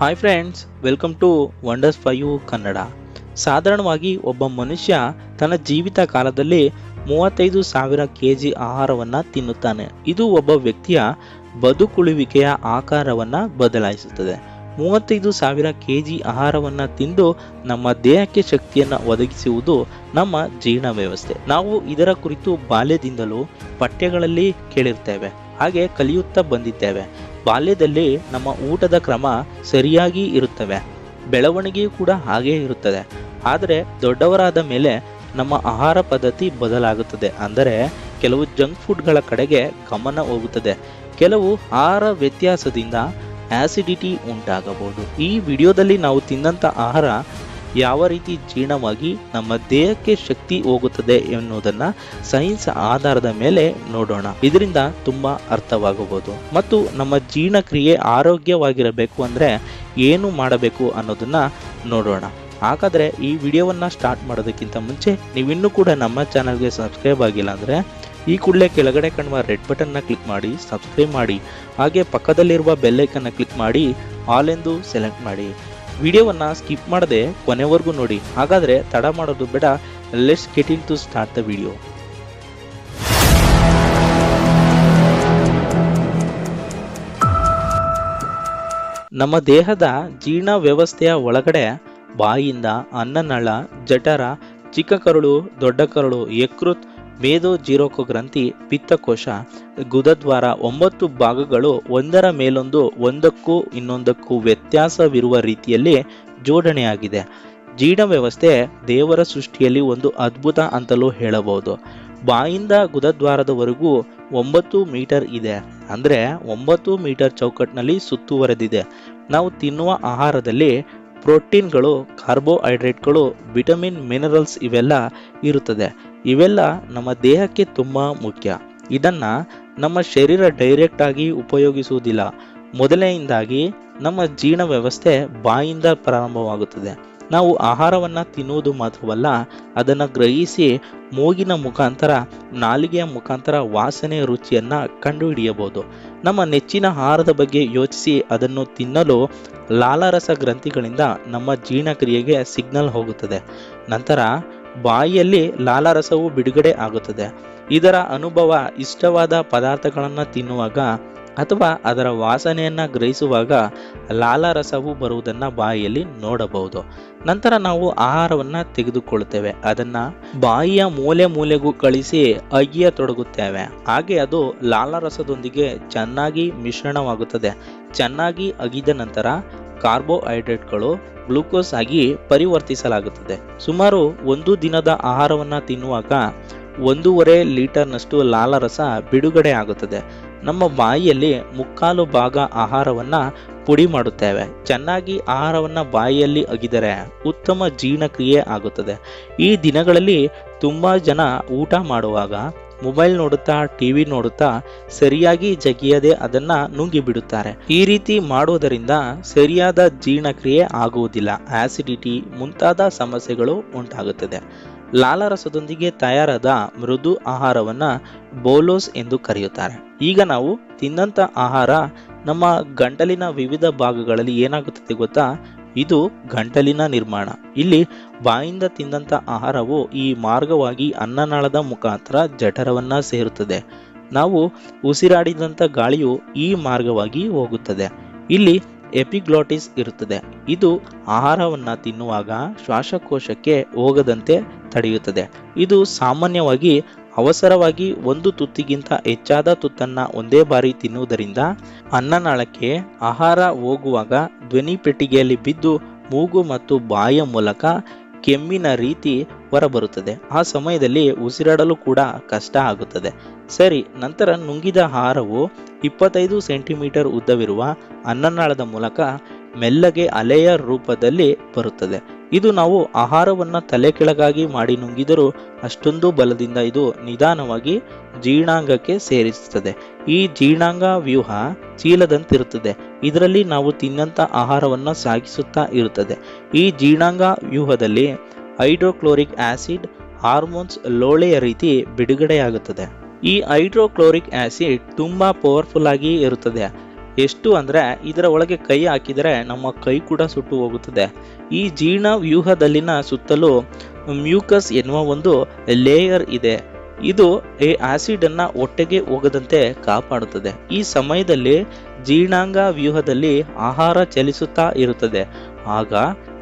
Hi friends welcome to wonders for you Kannada ಸಾಧಾರಣವಾಗಿ ಒಬ್ಬ ಮನುಷ್ಯ ತನ್ನ ಜೀವಿತ ಕಾಲದಲ್ಲಿ ಮೂವತ್ತೈದು ಸಾವಿರ ಕೆ ಜಿ ಆಹಾರವನ್ನು ತಿನ್ನುತ್ತಾನೆ. ಇದು ಒಬ್ಬ ವ್ಯಕ್ತಿಯ ಬದುಕುಳುವಿಕೆಯ ಆಕಾರವನ್ನು ಬದಲಾಯಿಸುತ್ತದೆ. ಮೂವತ್ತೈದು ಸಾವಿರ ಕೆ ಜಿ ಆಹಾರವನ್ನು ತಿಂದು ನಮ್ಮ ದೇಹಕ್ಕೆ ಶಕ್ತಿಯನ್ನು ಒದಗಿಸುವುದು ನಮ್ಮ ಜೀರ್ಣ ವ್ಯವಸ್ಥೆ. ನಾವು ಇದರ ಕುರಿತು ಬಾಲ್ಯದಿಂದಲೂ ಪಠ್ಯಗಳಲ್ಲಿ ಕೇಳಿರ್ತೇವೆ. ಹಾಗೆ ಕಲಿಯುತ್ತಾ ಬಂದಿದ್ದೇವೆ. ಬಾಲ್ಯದಲ್ಲಿ ನಮ್ಮ ಊಟದ ಕ್ರಮ ಸರಿಯಾಗಿ ಇರುತ್ತವೆ. ಬೆಳವಣಿಗೆಯೂ ಕೂಡ ಹಾಗೇ ಇರುತ್ತದೆ. ಆದರೆ ದೊಡ್ಡವರಾದ ಮೇಲೆ ನಮ್ಮ ಆಹಾರ ಪದ್ಧತಿ ಬದಲಾಗುತ್ತದೆ. ಅಂದರೆ ಕೆಲವು ಜಂಕ್ ಫುಡ್ಗಳ ಕಡೆಗೆ ಗಮನ ಹೋಗುತ್ತದೆ. ಕೆಲವು ಆಹಾರ ವ್ಯತ್ಯಾಸದಿಂದ ಆ್ಯಸಿಡಿಟಿ ಉಂಟಾಗಬಹುದು. ಈ ವಿಡಿಯೋದಲ್ಲಿ ನಾವು ತಿಂದಂಥ ಆಹಾರ ಯಾವ ರೀತಿ ಜೀರ್ಣವಾಗಿ ನಮ್ಮ ದೇಹಕ್ಕೆ ಶಕ್ತಿ ಹೋಗುತ್ತದೆ ಎನ್ನುವುದನ್ನ ಸೈನ್ಸ್ ಆಧಾರದ ಮೇಲೆ ನೋಡೋಣ. ಇದರಿಂದ ತುಂಬಾ ಅರ್ಥವಾಗಬಹುದು. ಮತ್ತು ನಮ್ಮ ಜೀರ್ಣಕ್ರಿಯೆ ಆರೋಗ್ಯವಾಗಿರಬೇಕು ಅಂದ್ರೆ ಏನು ಮಾಡಬೇಕು ಅನ್ನೋದನ್ನ ನೋಡೋಣ. ಹಾಗಾದ್ರೆ ಈ ವಿಡಿಯೋವನ್ನ ಸ್ಟಾರ್ಟ್ ಮಾಡೋದಕ್ಕಿಂತ ಮುಂಚೆ ನೀವಿನ್ನೂ ಕೂಡ ನಮ್ಮ ಚಾನಲ್ಗೆ ಸಬ್ಸ್ಕ್ರೈಬ್ ಆಗಿಲ್ಲ ಅಂದ್ರೆ ಈ ಕೂಡಲೇ ಕೆಳಗಡೆ ಕಾಣುವ ರೆಡ್ ಬಟನ್ನ ಕ್ಲಿಕ್ ಮಾಡಿ, ಸಬ್ಸ್ಕ್ರೈಬ್ ಮಾಡಿ, ಹಾಗೆ ಪಕ್ಕದಲ್ಲಿರುವ ಬೆಲ್ಲೈಕನ್ನ ಕ್ಲಿಕ್ ಮಾಡಿ, ಆಲ್ ಎಂದು ಸೆಲೆಕ್ಟ್ ಮಾಡಿ. ವಿಡಿಯೋವನ್ನ ಸ್ಕಿಪ್ ಮಾಡದೆ ಕೊನೆವರೆಗೂ ನೋಡಿ. ಹಾಗಾದರೆ ತಡ ಮಾಡೋದು ಬೇಡ. Let's into start the video ನಮ್ಮ ದೇಹದ ಜೀರ್ಣ ವ್ಯವಸ್ಥೆಯ ಒಳಗಡೆ ಬಾಯಿಂದ ಅನ್ನನಳ, ಜಠರ, ಚಿಕ್ಕ ಕರುಳು, ದೊಡ್ಡ ಕರುಳು, ಯಕೃತ್ ಮೇದೋ ಜೀರೋಕೋ ಗ್ರಂಥಿ ಪಿತ್ತಕೋಶ ಗುದದ್ವಾರ ಒಂಬತ್ತು ಭಾಗಗಳು ಒಂದರ ಮೇಲೊಂದು, ಒಂದಕ್ಕೂ ಇನ್ನೊಂದಕ್ಕೂ ವ್ಯತ್ಯಾಸವಿರುವ ರೀತಿಯಲ್ಲಿ ಜೋಡಣೆಯಾಗಿದೆ. ಜೀರ್ಣ ವ್ಯವಸ್ಥೆ ದೇವರ ಸೃಷ್ಟಿಯಲ್ಲಿ ಒಂದು ಅದ್ಭುತ ಅಂತಲೂ ಹೇಳಬಹುದು. ಬಾಯಿಂದ ಗುದದ್ವಾರದವರೆಗೂ ಒಂಬತ್ತು ಮೀಟರ್ ಇದೆ. ಅಂದರೆ ಒಂಬತ್ತು ಮೀಟರ್ ಚೌಕಟ್ಟಿನಲ್ಲಿ ಸುತ್ತುವರೆದಿದೆ. ನಾವು ತಿನ್ನುವ ಆಹಾರದಲ್ಲಿ ಪ್ರೋಟೀನ್ಗಳು, ಕಾರ್ಬೋಹೈಡ್ರೇಟ್ಗಳು, ವಿಟಮಿನ್, ಮಿನರಲ್ಸ್ ಇವೆಲ್ಲ ಇರುತ್ತದೆ. ಇವೆಲ್ಲ ನಮ್ಮ ದೇಹಕ್ಕೆ ತುಂಬ ಮುಖ್ಯ. ಇದನ್ನು ನಮ್ಮ ಶರೀರ ಡೈರೆಕ್ಟ್ ಆಗಿ ಉಪಯೋಗಿಸುವುದಿಲ್ಲ. ಮೊದಲನೆಯಿಂದಾಗಿ ನಮ್ಮ ಜೀರ್ಣ ವ್ಯವಸ್ಥೆ ಬಾಯಿಂದ ಪ್ರಾರಂಭವಾಗುತ್ತದೆ. ನಾವು ಆಹಾರವನ್ನ ತಿನ್ನುವುದು ಮಾತ್ರವಲ್ಲ, ಅದನ್ನು ಗ್ರಹಿಸಿ ಮೂಗಿನ ಮುಖಾಂತರ, ನಾಲಿಗೆಯ ಮುಖಾಂತರ ವಾಸನೆ ರುಚಿಯನ್ನು ಕಂಡುಹಿಡಿಯಬಹುದು. ನಮ್ಮ ನೆಚ್ಚಿನ ಆಹಾರದ ಬಗ್ಗೆ ಯೋಚಿಸಿ ಅದನ್ನು ತಿನ್ನಲು ಲಾಲರಸ ಗ್ರಂಥಿಗಳಿಂದ ನಮ್ಮ ಜೀರ್ಣಕ್ರಿಯೆಗೆ ಸಿಗ್ನಲ್ ಹೋಗುತ್ತದೆ. ನಂತರ ಬಾಯಿಯಲ್ಲಿ ಲಾಲಾರಸವು ಬಿಡುಗಡೆ ಆಗುತ್ತದೆ. ಇದರ ಅನುಭವ ಇಷ್ಟವಾದ ಪದಾರ್ಥಗಳನ್ನು ತಿನ್ನುವಾಗ ಅಥವಾ ಅದರ ವಾಸನೆಯನ್ನು ಗ್ರಹಿಸುವಾಗ ಲಾಲಾರಸವು ಬರುವುದನ್ನು ಬಾಯಿಯಲ್ಲಿ ನೋಡಬಹುದು. ನಂತರ ನಾವು ಆಹಾರವನ್ನು ತೆಗೆದುಕೊಳ್ಳುತ್ತೇವೆ. ಅದನ್ನು ಬಾಯಿಯ ಮೂಲೆ ಮೂಲೆಗೂ ಕಳಿಸಿ ಅಗಿಯ ತೊಡಗುತ್ತೇವೆ. ಹಾಗೆ ಅದು ಲಾಲಾರಸದೊಂದಿಗೆ ಚೆನ್ನಾಗಿ ಮಿಶ್ರಣವಾಗುತ್ತದೆ. ಚೆನ್ನಾಗಿ ಅಗಿದ ನಂತರ ಕಾರ್ಬೋಹೈಡ್ರೇಟ್ಗಳು ಗ್ಲೂಕೋಸ್ ಆಗಿ ಪರಿವರ್ತಿಸಲಾಗುತ್ತದೆ. ಸುಮಾರು ಒಂದು ದಿನದ ಆಹಾರವನ್ನ ತಿನ್ನುವಾಗ ಒಂದೂವರೆ ಲೀಟರ್ನಷ್ಟು ಲಾಲರಸ ಬಿಡುಗಡೆ ಆಗುತ್ತದೆ. ನಮ್ಮ ಬಾಯಿಯಲ್ಲಿ ಮುಕ್ಕಾಲು ಭಾಗ ಆಹಾರವನ್ನ ಪುಡಿ ಮಾಡುತ್ತೇವೆ. ಚೆನ್ನಾಗಿ ಆಹಾರವನ್ನ ಬಾಯಿಯಲ್ಲಿ ಅಗಿದರೆ ಉತ್ತಮ ಜೀರ್ಣಕ್ರಿಯೆ ಆಗುತ್ತದೆ. ಈ ದಿನಗಳಲ್ಲಿ ತುಂಬ ಜನ ಊಟ ಮಾಡುವಾಗ ಮೊಬೈಲ್ ನೋಡುತ್ತಾ ಟಿವಿ ನೋಡುತ್ತಾ ಸರಿಯಾಗಿ ಜಗಿಯದೆ ಅದನ್ನ ನುಂಗಿ ಬಿಡುತ್ತಾರೆ. ಈ ರೀತಿ ಮಾಡುವುದರಿಂದ ಸರಿಯಾದ ಜೀರ್ಣಕ್ರಿಯೆ ಆಗುವುದಿಲ್ಲ. ಆಸಿಡಿಟಿ ಮುಂತಾದ ಸಮಸ್ಯೆಗಳು ಉಂಟಾಗುತ್ತದೆ. ಲಾಲಾರಸದೊಂದಿಗೆ ತಯಾರಾದ ಮೃದು ಆಹಾರವನ್ನ ಬೋಲೋಸ್ ಎಂದು ಕರೆಯುತ್ತಾರೆ. ಈಗ ನಾವು ತಿಂದಂತ ಆಹಾರ ನಮ್ಮ ಗಂಟಲಿನ ವಿವಿಧ ಭಾಗಗಳಲ್ಲಿ ಏನಾಗುತ್ತದೆ ಗೊತ್ತಾ? ಇದು ಗಂಟಲಿನ ನಿರ್ಮಾಣ. ಇಲ್ಲಿ ಬಾಯಿಂದ ತಿಂದಂತ ಆಹಾರವು ಈ ಮಾರ್ಗವಾಗಿ ಅನ್ನನಾಳದ ಮುಖಾಂತರ ಜಠರವನ್ನ ಸೇರುತ್ತದೆ. ನಾವು ಉಸಿರಾಡಿದಂಥ ಗಾಳಿಯು ಈ ಮಾರ್ಗವಾಗಿ ಹೋಗುತ್ತದೆ. ಇಲ್ಲಿ ಎಪಿಗ್ಲಾಟಿಸ್ ಇರುತ್ತದೆ. ಇದು ಆಹಾರವನ್ನ ತಿನ್ನುವಾಗ ಶ್ವಾಸಕೋಶಕ್ಕೆ ಹೋಗದಂತೆ ತಡೆಯುತ್ತದೆ. ಇದು ಸಾಮಾನ್ಯವಾಗಿ ಅವಸರವಾಗಿ ಒಂದು ತುತ್ತಿಗಿಂತ ಹೆಚ್ಚಾದ ತುತ್ತನ್ನ ಒಂದೇ ಬಾರಿ ತಿನ್ನುವುದರಿಂದ ಅನ್ನನಾಳಕ್ಕೆ ಆಹಾರ ಹೋಗುವಾಗ ಧ್ವನಿ ಪೆಟ್ಟಿಗೆಯಲ್ಲಿ ಬಿದ್ದು ಮೂಗು ಮತ್ತು ಬಾಯ ಮೂಲಕ ಕೆಮ್ಮಿನ ರೀತಿ ಹೊರಬರುತ್ತದೆ. ಆ ಸಮಯದಲ್ಲಿ ಉಸಿರಾಡಲು ಕೂಡ ಕಷ್ಟ ಆಗುತ್ತದೆ. ಸರಿ, ನಂತರ ನುಂಗಿದ ಆಹಾರವು ಇಪ್ಪತ್ತೈದು ಸೆಂಟಿಮೀಟರ್ ಉದ್ದವಿರುವ ಅನ್ನನಾಳದ ಮೂಲಕ ಮೆಲ್ಲಗೆ ಅಲೆಯ ರೂಪದಲ್ಲಿ ಬರುತ್ತದೆ. ಇದು ನಾವು ಆಹಾರವನ್ನ ತಲೆ ಕೆಳಗಾಗಿ ಮಾಡಿ ನುಂಗಿದರೂ ಅಷ್ಟೊಂದು ಬಲದಿಂದ ಇದು ನಿಧಾನವಾಗಿ ಜೀರ್ಣಾಂಗಕ್ಕೆ ಸೇರಿಸುತ್ತದೆ. ಈ ಜೀರ್ಣಾಂಗ ವ್ಯೂಹ ಚೀಲದಂತಿರುತ್ತದೆ. ಇದರಲ್ಲಿ ನಾವು ತಿನ್ನಂತ ಆಹಾರವನ್ನ ಸಾಗಿಸುತ್ತಾ ಇರುತ್ತದೆ. ಈ ಜೀರ್ಣಾಂಗ ವ್ಯೂಹದಲ್ಲಿ ಹೈಡ್ರೋಕ್ಲೋರಿಕ್ ಆಸಿಡ್ ಹಾರ್ಮೋನ್ಸ್ ಲೋಳೆಯ ರೀತಿ ಬಿಡುಗಡೆಯಾಗುತ್ತದೆ. ಈ ಹೈಡ್ರೋಕ್ಲೋರಿಕ್ ಆಸಿಡ್ ತುಂಬಾ ಪವರ್ಫುಲ್ ಆಗಿ ಇರುತ್ತದೆ. ಎಷ್ಟು ಅಂದ್ರೆ ಇದರ ಒಳಗೆ ಕೈ ಹಾಕಿದರೆ ನಮ್ಮ ಕೈ ಕೂಡ ಸುಟ್ಟು ಹೋಗುತ್ತದೆ. ಈ ಜೀರ್ಣ ವ್ಯೂಹದಲ್ಲಿನ ಸುತ್ತಲೂ ಮ್ಯೂಕಸ್ ಎನ್ನುವ ಒಂದು ಲೇಯರ್ ಇದೆ. ಇದು ಈ ಆಸಿಡ್ ಅನ್ನ ಹೊಟ್ಟೆಗೆ ಹೋಗದಂತೆ ಕಾಪಾಡುತ್ತದೆ. ಈ ಸಮಯದಲ್ಲಿ ಜೀರ್ಣಾಂಗ ವ್ಯೂಹದಲ್ಲಿ ಆಹಾರ ಚಲಿಸುತ್ತಾ ಇರುತ್ತದೆ. ಆಗ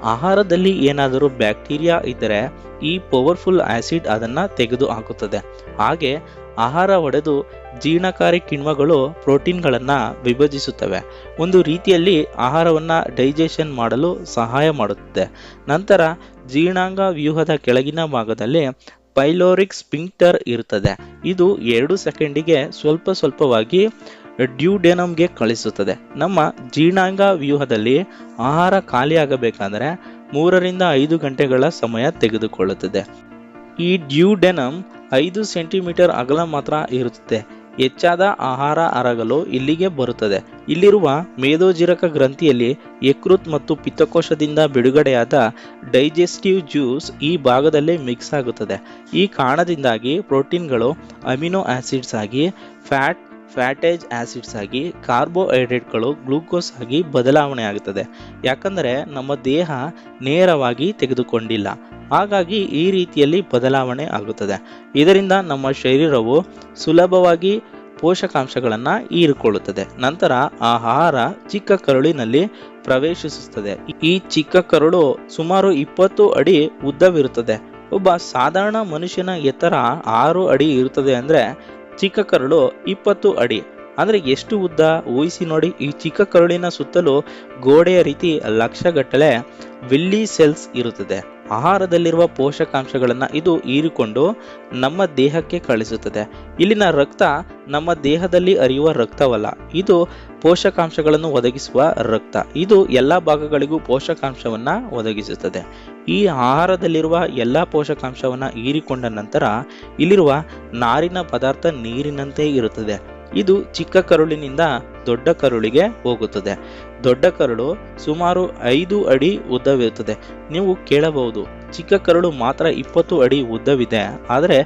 ಆಹಾರದಲ್ಲಿ ಏನಾದರೂ ಬ್ಯಾಕ್ಟೀರಿಯಾ ಇದ್ದರೆ ಈ ಪವರ್ಫುಲ್ ಆಸಿಡ್ ಅದನ್ನ ತೆಗೆದು ಹಾಕುತ್ತದೆ. ಹಾಗೆ ಆಹಾರ ಒಡೆದು ಜೀರ್ಣಕಾರಿ ಕಿಣ್ವಗಳು ಪ್ರೋಟೀನ್ಗಳನ್ನು ವಿಭಜಿಸುತ್ತವೆ. ಒಂದು ರೀತಿಯಲ್ಲಿ ಆಹಾರವನ್ನು ಡೈಜೆಷನ್ ಮಾಡಲು ಸಹಾಯ ಮಾಡುತ್ತದೆ ನಂತರ ಜೀರ್ಣಾಂಗ ವ್ಯೂಹದ ಕೆಳಗಿನ ಭಾಗದಲ್ಲಿ ಪೈಲೋರಿಕ್ ಸ್ಪಿಂಕ್ಟರ್ ಇರುತ್ತದೆ. ಇದು ಎರಡು ಸೆಕೆಂಡಿಗೆ ಸ್ವಲ್ಪ ಸ್ವಲ್ಪವಾಗಿ ಡ್ಯೂಡೆನಮ್ಗೆ ಕಳಿಸುತ್ತದೆ. ನಮ್ಮ ಜೀರ್ಣಾಂಗ ವ್ಯೂಹದಲ್ಲಿ ಆಹಾರ ಖಾಲಿಯಾಗಬೇಕಾದರೆ ಮೂರರಿಂದ ಐದು ಗಂಟೆಗಳ ಸಮಯ ತೆಗೆದುಕೊಳ್ಳುತ್ತದೆ. ಈ ಡ್ಯೂಡೆನಮ್ ಐದು ಸೆಂಟಿಮೀಟರ್ ಅಗಲ ಮಾತ್ರ ಇರುತ್ತದೆ. ಹೆಚ್ಚಾದ ಆಹಾರ ಅರಗಲು ಇಲ್ಲಿಗೆ ಬರುತ್ತದೆ. ಇಲ್ಲಿರುವ ಮೇದೋಜಿರಕ ಗ್ರಂಥಿಯಲ್ಲಿ ಯಕೃತ್ ಮತ್ತು ಪಿತ್ತಕೋಶದಿಂದ ಬಿಡುಗಡೆಯಾದ ಡೈಜೆಸ್ಟಿವ್ ಜ್ಯೂಸ್ ಈ ಭಾಗದಲ್ಲೇ ಮಿಕ್ಸ್ ಆಗುತ್ತದೆ. ಈ ಕಾರಣದಿಂದಾಗಿ ಪ್ರೋಟೀನ್ಗಳು ಅಮಿನೋ ಆಸಿಡ್ಸ್ ಆಗಿ, ಫ್ಯಾಟ್, ಫ್ಯಾಟೇಜ್ ಆಸಿಡ್ಸ್ ಆಗಿ, ಕಾರ್ಬೋಹೈಡ್ರೇಟ್ಗಳು ಗ್ಲೂಕೋಸ್ ಆಗಿ ಬದಲಾವಣೆ ಆಗುತ್ತದೆ ಯಾಕಂದರೆ ನಮ್ಮ ದೇಹ ನೇರವಾಗಿ ತೆಗೆದುಕೊಂಡಿಲ್ಲ. ಹಾಗಾಗಿ ಈ ರೀತಿಯಲ್ಲಿ ಬದಲಾವಣೆ ಆಗುತ್ತದೆ. ಇದರಿಂದ ನಮ್ಮ ಶರೀರವು ಸುಲಭವಾಗಿ ಪೋಷಕಾಂಶಗಳನ್ನು ಹೀರಿಕೊಳ್ಳುತ್ತದೆ. ನಂತರ ಆ ಆಹಾರ ಚಿಕ್ಕ ಕರುಳಿನಲ್ಲಿ ಪ್ರವೇಶಿಸುತ್ತದೆ. ಈ ಚಿಕ್ಕ ಕರುಳು ಸುಮಾರು ಇಪ್ಪತ್ತು ಅಡಿ ಉದ್ದವಿರುತ್ತದೆ. ಒಬ್ಬ ಸಾಧಾರಣ ಮನುಷ್ಯನ ಎತ್ತರ ಆರು ಅಡಿ ಇರುತ್ತದೆ ಅಂದರೆ ಚಿಕ್ಕ ಕರುಳು ಇಪ್ಪತ್ತು ಅಡಿ. ಅಂದರೆ ಎಷ್ಟು ಉದ್ದ? ಊಹಿಸಿ ನೋಡಿ. ಈ ಚಿಕ್ಕ ಕರುಳಿನ ಸುತ್ತಲೂ ಗೋಡೆಯ ರೀತಿ ಲಕ್ಷಗಟ್ಟಲೆ ವಿಲ್ಲಿ ಸೆಲ್ಸ್ ಇರುತ್ತದೆ. ಆಹಾರದಲ್ಲಿರುವ ಪೋಷಕಾಂಶಗಳನ್ನು ಇದು ಹೀರಿಕೊಂಡು ನಮ್ಮ ದೇಹಕ್ಕೆ ಕಳಿಸುತ್ತದೆ. ಇಲ್ಲಿನ ರಕ್ತ ನಮ್ಮ ದೇಹದಲ್ಲಿ ಅರಿಯುವ ರಕ್ತವಲ್ಲ, ಇದು ಪೋಷಕಾಂಶಗಳನ್ನು ಒದಗಿಸುವ ರಕ್ತ. ಇದು ಎಲ್ಲ ಭಾಗಗಳಿಗೂ ಪೋಷಕಾಂಶವನ್ನು ಒದಗಿಸುತ್ತದೆ. ಈ ಆಹಾರದಲ್ಲಿರುವ ಎಲ್ಲ ಪೋಷಕಾಂಶವನ್ನು ಹೀರಿಕೊಂಡ ನಂತರ ಇಲ್ಲಿರುವ ನಾರಿನ ಪದಾರ್ಥ ನೀರಿನಂತೆ ಇರುತ್ತದೆ. ಇದು ಚಿಕ್ಕ ಕರುಳಿನಿಂದ ದೊಡ್ಡ ಕರುಳಿಗೆ ಹೋಗುತ್ತದೆ. ದೊಡ್ಡ ಕರಡು ಸುಮಾರು ಐದು ಅಡಿ ಉದ್ದವಿರುತ್ತದೆ. ನೀವು ಕೇಳಬಹುದು, ಚಿಕ್ಕ ಕರಡು ಮಾತ್ರ ಇಪ್ಪತ್ತು ಅಡಿ ಉದ್ದವಿದೆ. ಆದರೆ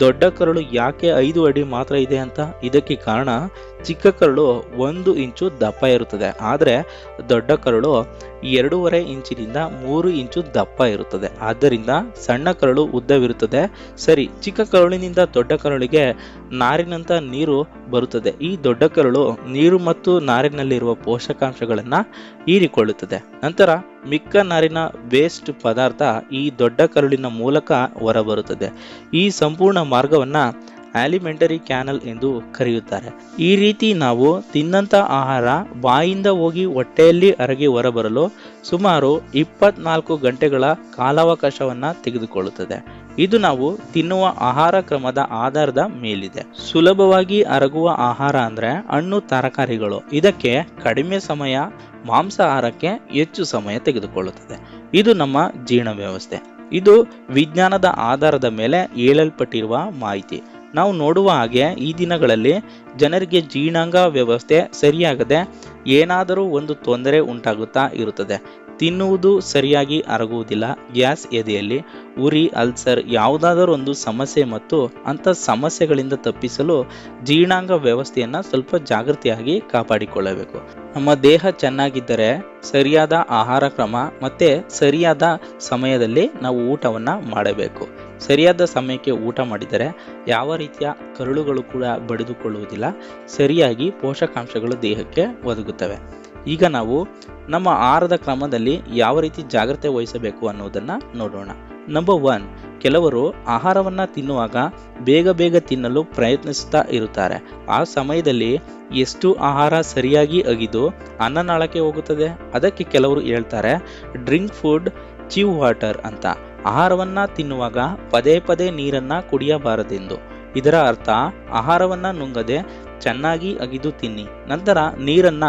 ದೊಡ್ಡ ಕರಡು ಯಾಕೆ ಐದು ಅಡಿ ಮಾತ್ರ ಇದೆ ಅಂತ? ಇದಕ್ಕೆ ಕಾರಣ ಚಿಕ್ಕ ಕರುಳು ಒಂದು ಇಂಚು ದಪ್ಪ ಇರುತ್ತದೆ. ಆದರೆ ದೊಡ್ಡ ಕರುಳು ಎರಡೂವರೆ ಇಂಚಿನಿಂದ ಮೂರು ಇಂಚು ದಪ್ಪ ಇರುತ್ತದೆ. ಆದ್ದರಿಂದ ಸಣ್ಣ ಕರುಳು ಉದ್ದವಿರುತ್ತದೆ. ಸರಿ, ಚಿಕ್ಕ ಕರುಳಿನಿಂದ ದೊಡ್ಡ ಕರುಳಿಗೆ ನಾರಿನಂಥ ನೀರು ಬರುತ್ತದೆ. ಈ ದೊಡ್ಡ ಕರುಳು ನೀರು ಮತ್ತು ನಾರಿನಲ್ಲಿರುವ ಪೋಷಕಾಂಶಗಳನ್ನು ಹೀರಿಕೊಳ್ಳುತ್ತದೆ. ನಂತರ ಮಿಕ್ಕ ನಾರಿನ ವೇಸ್ಟ್ ಪದಾರ್ಥ ಈ ದೊಡ್ಡ ಕರುಳಿನ ಮೂಲಕ ಹೊರಬರುತ್ತದೆ. ಈ ಸಂಪೂರ್ಣ ಮಾರ್ಗವನ್ನ ಆಲಿಮೆಂಟರಿ ಕ್ಯಾನಲ್ ಎಂದು ಕರೆಯುತ್ತಾರೆ. ಈ ರೀತಿ ನಾವು ತಿನ್ನಂತ ಆಹಾರ ಬಾಯಿಂದ ಹೋಗಿ ಹೊಟ್ಟೆಯಲ್ಲಿ ಅರಗಿ ಹೊರಬರಲು ಸುಮಾರು ಇಪ್ಪತ್ನಾಲ್ಕು ಗಂಟೆಗಳ ಕಾಲಾವಕಾಶವನ್ನು ತೆಗೆದುಕೊಳ್ಳುತ್ತದೆ. ಇದು ನಾವು ತಿನ್ನುವ ಆಹಾರ ಕ್ರಮದ ಆಧಾರದ ಮೇಲಿದೆ. ಸುಲಭವಾಗಿ ಅರಗುವ ಆಹಾರ ಅಂದ್ರೆ ಹಣ್ಣು ತರಕಾರಿಗಳು. ಇದಕ್ಕೆ ಕಡಿಮೆ ಸಮಯ, ಮಾಂಸಾಹಾರಕ್ಕೆ ಹೆಚ್ಚು ಸಮಯ ತೆಗೆದುಕೊಳ್ಳುತ್ತದೆ. ಇದು ನಮ್ಮ ಜೀರ್ಣ ವ್ಯವಸ್ಥೆ ಇದು ವಿಜ್ಞಾನದ ಆಧಾರದ ಮೇಲೆ ಹೇಳಲ್ಪಟ್ಟಿರುವ ಮಾಹಿತಿ. ನಾವು ನೋಡುವ ಹಾಗೆ ಈ ದಿನಗಳಲ್ಲಿ ಜನರಿಗೆ ಜೀರ್ಣಾಂಗ ವ್ಯವಸ್ಥೆ ಸರಿಯಾಗದೆ ಏನಾದರೂ ಒಂದು ತೊಂದರೆ ಉಂಟಾಗುತ್ತಾ ಇರುತ್ತದೆ. ತಿನ್ನುವುದು ಸರಿಯಾಗಿ ಅರಗುವುದಿಲ್ಲ. ಗ್ಯಾಸ್ ಎದೆಯಲ್ಲಿ ಉರಿ, ಅಲ್ಸರ್ ಯಾವುದಾದರೂ ಒಂದು ಸಮಸ್ಯೆ ಮತ್ತು ಅಂಥ ಸಮಸ್ಯೆಗಳಿಂದ ತಪ್ಪಿಸಲು ಜೀರ್ಣಾಂಗ ವ್ಯವಸ್ಥೆಯನ್ನು ಸ್ವಲ್ಪ ಜಾಗೃತಿಯಾಗಿ ಕಾಪಾಡಿಕೊಳ್ಳಬೇಕು. ನಮ್ಮ ದೇಹ ಚೆನ್ನಾಗಿದ್ದರೆ ಸರಿಯಾದ ಆಹಾರ ಕ್ರಮ ಮತ್ತೆ ಸರಿಯಾದ ಸಮಯದಲ್ಲಿ ನಾವು ಊಟವನ್ನು ಮಾಡಬೇಕು. ಸರಿಯಾದ ಸಮಯಕ್ಕೆ ಊಟ ಮಾಡಿದರೆ ಯಾವ ರೀತಿಯ ಕರುಳುಗಳು ಕೂಡ ಬಡಿದುಕೊಳ್ಳುವುದಿಲ್ಲ. ಸರಿಯಾಗಿ ಪೋಷಕಾಂಶಗಳು ದೇಹಕ್ಕೆ ಒದಗುತ್ತವೆ. ಈಗ ನಾವು ನಮ್ಮ ಆಹಾರದ ಕ್ರಮದಲ್ಲಿ ಯಾವ ರೀತಿ ಜಾಗ್ರತೆ ವಹಿಸಬೇಕು ಅನ್ನೋದನ್ನು ನೋಡೋಣ. ನಂಬರ್ ಒನ್ ಕೆಲವರು ಆಹಾರವನ್ನು ತಿನ್ನುವಾಗ ಬೇಗ ಬೇಗ ತಿನ್ನಲು ಪ್ರಯತ್ನಿಸುತ್ತಾ ಇರುತ್ತಾರೆ. ಆ ಸಮಯದಲ್ಲಿ ಎಷ್ಟು ಆಹಾರ ಸರಿಯಾಗಿ ಅಗಿದು ಅನ್ನನಾಳಕ್ಕೆ ಹೋಗುತ್ತದೆ? ಅದಕ್ಕೆ ಕೆಲವರು ಹೇಳ್ತಾರೆ ಡ್ರಿಂಕ್ ಫುಡ್ ಚೀವ್ ವಾಟರ್ ಅಂತ. ಆಹಾರವನ್ನ ತಿನ್ನುವಾಗ ಪದೇ ಪದೇ ನೀರನ್ನ ಕುಡಿಯಬಾರದೆಂದು. ಇದರ ಅರ್ಥ, ಆಹಾರವನ್ನ ನುಂಗದೆ ಚೆನ್ನಾಗಿ ಅಗಿದು ತಿನ್ನಿ. ನಂತರ ನೀರನ್ನ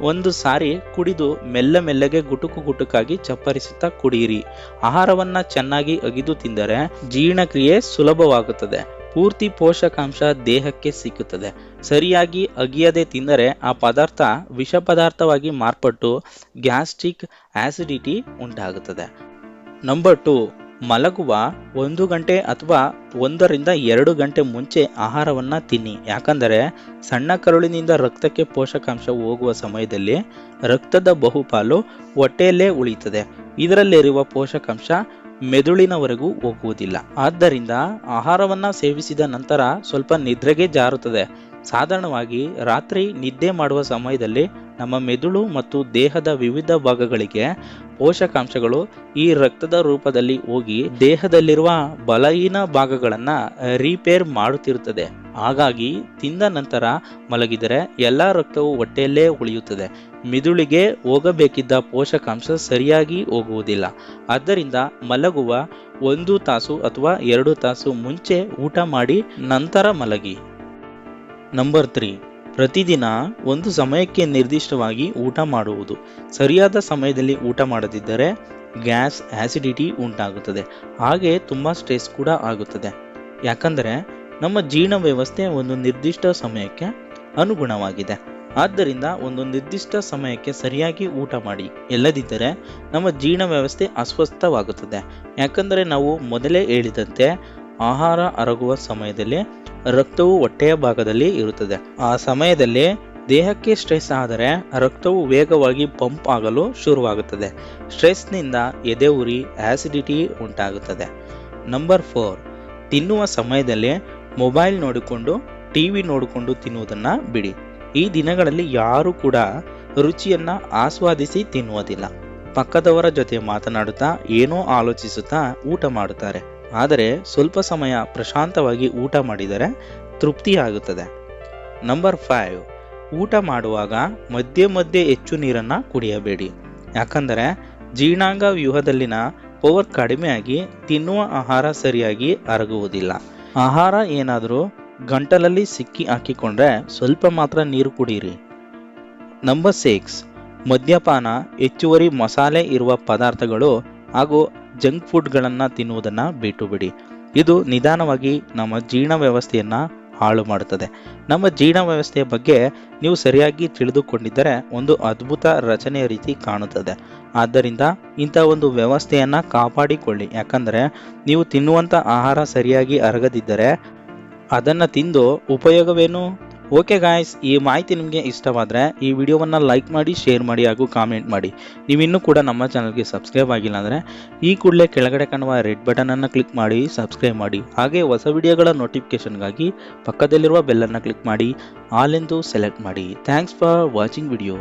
ಒಂದು ಸಾರಿ ಕುಡಿದು ಮೆಲ್ಲ ಮೆಲ್ಲಗೆ ಗುಟುಕು ಗುಟುಕಾಗಿ ಚಪ್ಪರಿಸುತ್ತಾ ಕುಡಿಯಿರಿ ಆಹಾರವನ್ನ ಚೆನ್ನಾಗಿ ಅಗಿದು ತಿಂದರೆ ಜೀರ್ಣಕ್ರಿಯೆ ಸುಲಭವಾಗುತ್ತದೆ. ಪೂರ್ತಿ ಪೋಷಕಾಂಶ ದೇಹಕ್ಕೆ ಸಿಕ್ಕುತ್ತದೆ. ಸರಿಯಾಗಿ ಅಗಿಯದೆ ತಿಂದರೆ ಆ ಪದಾರ್ಥ ವಿಷ ಪದಾರ್ಥವಾಗಿ ಮಾರ್ಪಟ್ಟು ಗ್ಯಾಸ್ಟ್ರಿಕ್ ಆಸಿಡಿಟಿ ಉಂಟಾಗುತ್ತದೆ. ನಂಬರ್ ಟು ಮಲಗುವ ಒಂದು ಗಂಟೆ ಅಥವಾ ಒಂದರಿಂದ ಎರಡು ಗಂಟೆ ಮುಂಚೆ ಆಹಾರವನ್ನು ತಿನ್ನಿ. ಯಾಕಂದರೆ ಸಣ್ಣ ಕರುಳಿನಿಂದ ರಕ್ತಕ್ಕೆ ಪೋಷಕಾಂಶ ಹೋಗುವ ಸಮಯದಲ್ಲಿ ರಕ್ತದ ಬಹುಪಾಲು ಹೊಟ್ಟೆಯಲ್ಲೇ ಉಳಿಯುತ್ತದೆ. ಇದರಲ್ಲಿರುವ ಪೋಷಕಾಂಶ ಮೆದುಳಿನವರೆಗೂ ಹೋಗುವುದಿಲ್ಲ. ಆದ್ದರಿಂದ ಆಹಾರವನ್ನು ಸೇವಿಸಿದ ನಂತರ ಸ್ವಲ್ಪ ನಿದ್ರೆಗೆ ಜಾರುತ್ತದೆ. ಸಾಧಾರಣವಾಗಿ ರಾತ್ರಿ ನಿದ್ದೆ ಮಾಡುವ ಸಮಯದಲ್ಲಿ ನಮ್ಮ ಮೆದುಳು ಮತ್ತು ದೇಹದ ವಿವಿಧ ಭಾಗಗಳಿಗೆ ಪೋಷಕಾಂಶಗಳು ಈ ರಕ್ತದ ರೂಪದಲ್ಲಿ ಹೋಗಿ ದೇಹದಲ್ಲಿರುವ ಬಲಹೀನ ಭಾಗಗಳನ್ನು ರಿಪೇರ್ ಮಾಡುತ್ತಿರುತ್ತದೆ. ಹಾಗಾಗಿ ತಿಂದ ನಂತರ ಮಲಗಿದರೆ ಎಲ್ಲ ರಕ್ತವು ಹೊಟ್ಟೆಯಲ್ಲೇ ಉಳಿಯುತ್ತದೆ. ಮಿದುಳಿಗೆ ಹೋಗಬೇಕಿದ್ದ ಪೋಷಕಾಂಶ ಸರಿಯಾಗಿ ಹೋಗುವುದಿಲ್ಲ. ಆದ್ದರಿಂದ ಮಲಗುವ ಒಂದು ತಾಸು ಅಥವಾ ಎರಡು ತಾಸು ಮುಂಚೆ ಊಟ ಮಾಡಿ ನಂತರ ಮಲಗಿ. ನಂಬರ್ ತ್ರೀ ಪ್ರತಿದಿನ ಒಂದು ಸಮಯಕ್ಕೆ ನಿರ್ದಿಷ್ಟವಾಗಿ ಊಟ ಮಾಡುವುದು. ಸರಿಯಾದ ಸಮಯದಲ್ಲಿ ಊಟ ಮಾಡದಿದ್ದರೆ ಗ್ಯಾಸ್ ಆ್ಯಸಿಡಿಟಿ ಉಂಟಾಗುತ್ತದೆ. ಹಾಗೆ ತುಂಬ ಸ್ಟ್ರೆಸ್ ಕೂಡ ಆಗುತ್ತದೆ. ಯಾಕಂದರೆ ನಮ್ಮ ಜೀರ್ಣ ವ್ಯವಸ್ಥೆ ಒಂದು ನಿರ್ದಿಷ್ಟ ಸಮಯಕ್ಕೆ ಅನುಗುಣವಾಗಿದೆ. ಆದ್ದರಿಂದ ಒಂದು ನಿರ್ದಿಷ್ಟ ಸಮಯಕ್ಕೆ ಸರಿಯಾಗಿ ಊಟ ಮಾಡಿ. ಇಲ್ಲದಿದ್ದರೆ ನಮ್ಮ ಜೀರ್ಣ ವ್ಯವಸ್ಥೆ ಅಸ್ವಸ್ಥವಾಗುತ್ತದೆ. ಯಾಕಂದರೆ ನಾವು ಮೊದಲೇ ಹೇಳಿದಂತೆ ಆಹಾರ ಅರಗುವ ಸಮಯದಲ್ಲಿ ರಕ್ತವು ಹೊಟ್ಟೆಯ ಭಾಗದಲ್ಲಿ ಇರುತ್ತದೆ. ಆ ಸಮಯದಲ್ಲಿ ದೇಹಕ್ಕೆ ಸ್ಟ್ರೆಸ್ ಆದರೆ ರಕ್ತವು ವೇಗವಾಗಿ ಪಂಪ್ ಆಗಲು ಶುರುವಾಗುತ್ತದೆ. ಸ್ಟ್ರೆಸ್ನಿಂದ ಎದೆ ಉರಿ ಆ್ಯಸಿಡಿಟಿ ಉಂಟಾಗುತ್ತದೆ. ನಂಬರ್ ಫೋರ್ ತಿನ್ನುವ ಸಮಯದಲ್ಲಿ ಮೊಬೈಲ್ ನೋಡಿಕೊಂಡು ಟಿ ವಿ ನೋಡಿಕೊಂಡು ತಿನ್ನುವುದನ್ನು ಬಿಡಿ. ಈ ದಿನಗಳಲ್ಲಿ ಯಾರೂ ಕೂಡ ರುಚಿಯನ್ನು ಆಸ್ವಾದಿಸಿ ತಿನ್ನುವುದಿಲ್ಲ. ಪಕ್ಕದವರ ಜೊತೆ ಮಾತನಾಡುತ್ತಾ, ಏನೋ ಆಲೋಚಿಸುತ್ತಾ ಊಟ ಮಾಡುತ್ತಾರೆ. ಆದರೆ ಸ್ವಲ್ಪ ಸಮಯ ಪ್ರಶಾಂತವಾಗಿ ಊಟ ಮಾಡಿದರೆ ತೃಪ್ತಿಯಾಗುತ್ತದೆ. Number five. ಊಟ ಮಾಡುವಾಗ ಮಧ್ಯೆ ಮಧ್ಯೆ ಹೆಚ್ಚು ನೀರನ್ನು ಕುಡಿಯಬೇಡಿ. ಯಾಕಂದರೆ ಜೀರ್ಣಾಂಗ ವ್ಯೂಹದಲ್ಲಿನ ಪವರ್ ಕಡಿಮೆಯಾಗಿ ತಿನ್ನುವ ಆಹಾರ ಸರಿಯಾಗಿ ಅರಗುವುದಿಲ್ಲ. ಆಹಾರ ಏನಾದರೂ ಗಂಟಲಲ್ಲಿ ಸಿಕ್ಕಿ ಹಾಕಿಕೊಂಡ್ರೆ ಸ್ವಲ್ಪ ಮಾತ್ರ ನೀರು ಕುಡಿಯಿರಿ ನಂಬರ್ ಸಿಕ್ಸ್. ಮದ್ಯಪಾನ, ಹೆಚ್ಚುವರಿ ಮಸಾಲೆ ಇರುವ ಪದಾರ್ಥಗಳು ಹಾಗೂ ಜಂಕ್ ಫುಡ್ಗಳನ್ನು ತಿನ್ನುವುದನ್ನು ಬಿಟ್ಟು ಬಿಡಿ ಇದು ನಿಧಾನವಾಗಿ ನಮ್ಮ ಜೀರ್ಣ ವ್ಯವಸ್ಥೆಯನ್ನು ಹಾಳು ಮಾಡುತ್ತದೆ. ನಮ್ಮ ಜೀರ್ಣ ವ್ಯವಸ್ಥೆಯ ಬಗ್ಗೆ ನೀವು ಸರಿಯಾಗಿ ತಿಳಿದುಕೊಂಡಿದ್ದರೆ ಒಂದು ಅದ್ಭುತ ರಚನೆಯ ರೀತಿ ಕಾಣುತ್ತದೆ. ಆದ್ದರಿಂದ ಇಂಥ ಒಂದು ವ್ಯವಸ್ಥೆಯನ್ನು ಕಾಪಾಡಿಕೊಳ್ಳಿ. ಯಾಕಂದರೆ ನೀವು ತಿನ್ನುವಂಥ ಆಹಾರ ಸರಿಯಾಗಿ ಅರಗದಿದ್ದರೆ ಅದನ್ನು ತಿಂದು ಉಪಯೋಗವೇನು? ಓಕೆ ಗಾಯ್ಸ್ ಈ ಮಾಹಿತಿ ನಿಮಗೆ ಇಷ್ಟವಾದರೆ ಈ ವಿಡಿಯೋವನ್ನು ಲೈಕ್ ಮಾಡಿ ಶೇರ್ ಮಾಡಿ ಹಾಗೂ ಕಾಮೆಂಟ್ ಮಾಡಿ. ನೀವಿನ್ನೂ ಕೂಡ ನಮ್ಮ ಚಾನಲ್ಗೆ ಸಬ್ಸ್ಕ್ರೈಬ್ ಆಗಿಲ್ಲ ಅಂದರೆ ಈ ಕೂಡಲೇ ಕೆಳಗಡೆ ಕಾಣುವ ರೆಡ್ ಬಟನನ್ನು ಕ್ಲಿಕ್ ಮಾಡಿ ಸಬ್ಸ್ಕ್ರೈಬ್ ಮಾಡಿ. ಹಾಗೆ ಹೊಸ ವಿಡಿಯೋಗಳ ನೋಟಿಫಿಕೇಷನ್ಗಾಗಿ ಪಕ್ಕದಲ್ಲಿರುವ ಬೆಲ್ಲನ್ನು ಕ್ಲಿಕ್ ಮಾಡಿ, ಆಲ್ ಎಂದು ಸೆಲೆಕ್ಟ್ ಮಾಡಿ. Thanks for watching video